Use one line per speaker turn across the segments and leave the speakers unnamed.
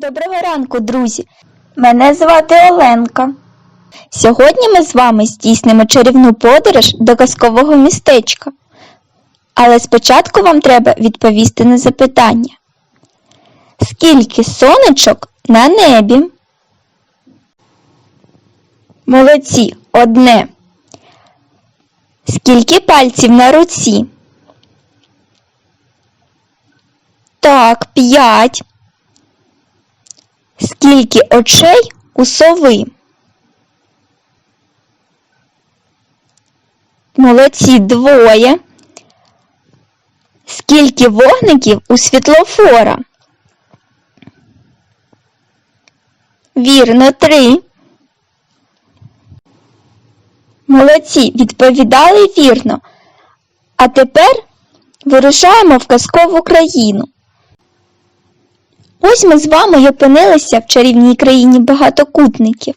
Доброго ранку, друзі! Мене звати Оленка. Сьогодні ми з вами здійснимо чарівну подорож до казкового містечка. Але спочатку вам треба відповісти на запитання. Скільки сонечок на небі? Молодці, одне. Скільки пальців на руці? Так, п'ять. Скільки очей у сови? Молодці двоє. Скільки вогників у світлофора? Вірно, три. Молодці, відповідали вірно. А тепер вирушаємо в казкову країну. Ось ми з вами опинилися в чарівній країні багатокутників.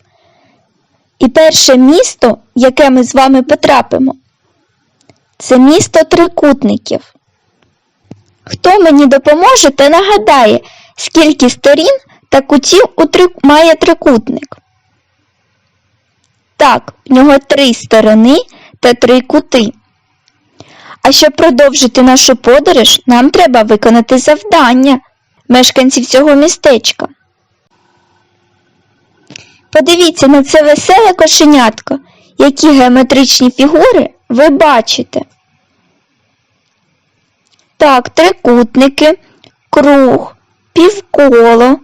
І перше місто, яке ми з вами потрапимо, це місто трикутників. Хто мені допоможе та нагадає, скільки сторін та кутів у три... має трикутник? Так, в нього три сторони та три кути. А щоб продовжити нашу подорож, нам треба виконати завдання мешканців цього містечка. Подивіться на це веселе кошенятко, які геометричні фігури ви бачите. Так, трикутники, круг, півколо.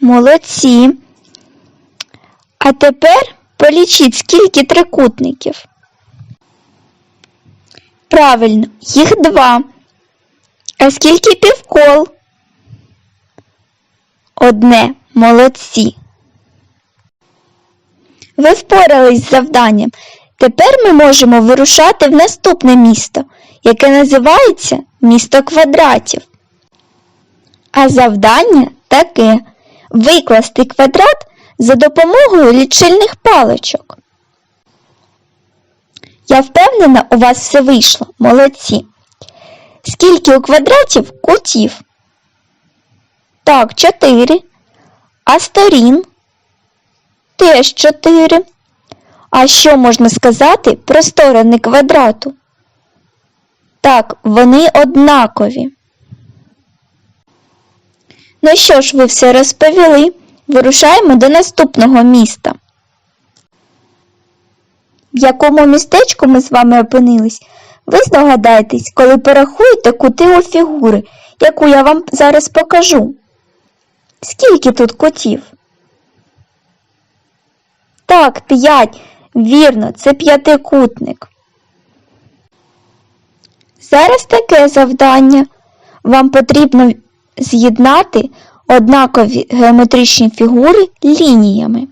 Молодці. А тепер полічіть, скільки трикутників. Правильно, їх два. А скільки півкол? Одне. Молодці. Ви впорались з завданням. Тепер ми можемо вирушати в наступне місто, яке називається місто квадратів. А завдання таке викласти квадрат за допомогою лічильних паличок. Я впевнена, у вас все вийшло. Молодці. Скільки у квадратів кутів? Так, чотири. А сторін? Теж чотири. А що можна сказати про сторони квадрату? Так, вони однакові. Ну що ж, ви все розповіли. Вирушаємо до наступного міста. В якому містечку ми з вами опинились? Ви здогадаєтесь, коли порахуєте кути у фігури, яку я вам зараз покажу. Скільки тут кутів? Так, п'ять. Вірно, це п'ятикутник. Зараз таке завдання. Вам потрібно з'єднати однакові геометричні фігури лініями.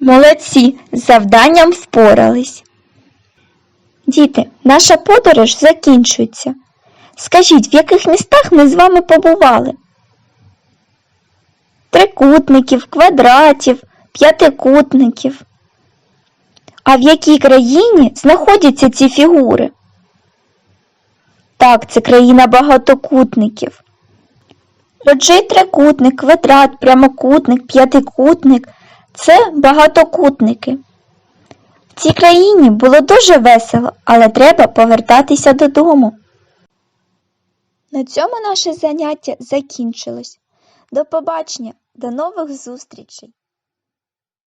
Молодці, з завданням впорались. Діти, наша подорож закінчується. Скажіть, в яких містах ми з вами побували? Трикутників, квадратів, п'ятикутників. А в якій країні знаходяться ці фігури? Так, це країна багатокутників. Отже, трикутник, квадрат, прямокутник, п'ятикутник це багатокутники. В цій країні було дуже весело, але треба повертатися додому. На цьому наше заняття закінчилось. До побачення, до нових зустрічей!